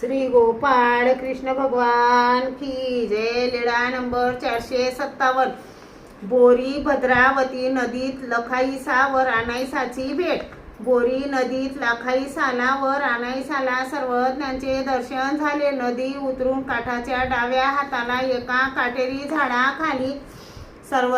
श्री गोपाळ कृष्ण भगवान की जय. लेडा नंबर चारशे सत्तावन्न. बोरी भद्रावती नदीत लखाईसा व रानाईसाची भेट. बोरी नदीत लाखाईसाला व रानाईसाला सर्वज्ञांचे दर्शन झाले. नदी उतरून काठाच्या डाव्या हाताला एका काटेरी झाडाखाली सर्व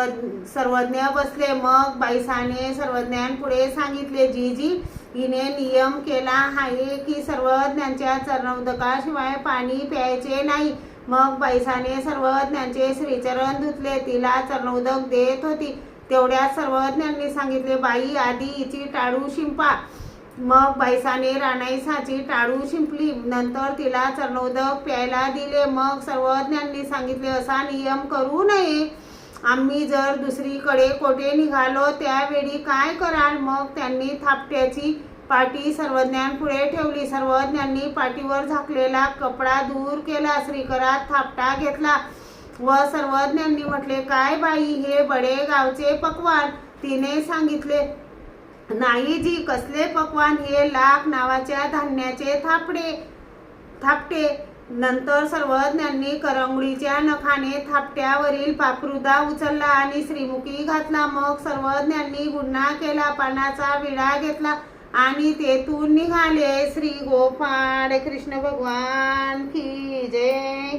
सर्वज्ञ बसले. मग बाईसाने सर्वज्ञांपुढे सांगितले जी जी हिने नियम केला आहे की सर्वज्ञांच्या चरणोदकाशिवाय पाणी प्यायचे नाही. मग बैसाने सर्वज्ञांचे श्रीचरण धुतले तिला चरणोदक देत होती. तेवढ्या सर्वज्ञांनी सांगितले बाई आधी हिची टाळू शिंपा. मग बैसाने राणाईसाची टाळू शिंपली. नंतर तिला चरणोदक प्यायला दिले. मग सर्वज्ञांनी सांगितले असा नियम करू नये. आम्ही जर दुसरीकडे कोठे निघालो त्यावेळी काय कराल? मग त्यांनी थापट्याची पाटी सर्वज्ञांपुढे ठेवली. सर्वज्ञांनी पाटीवर झाकलेला कपडा दूर केला. श्रीकरात थापटा घेतला व सर्वज्ञांनी म्हटले काय बाई हे बडे गावचे पकवान. तिने सांगितले नाही जी कसले पकवान? हे लाख नावाच्या धान्याचे थापडे थापटे. नंतर सर्वज्ञांनी करंगुळीच्या नखाने थापट्यावरील पाखरुदा उचलला आणि श्रीमुखी घातला. मग सर्वज्ञांनी गुन्हा केला पानाचा विडा घेतला आणि तेथून निघाले. श्री गोपाळ कृष्ण भगवान की जय.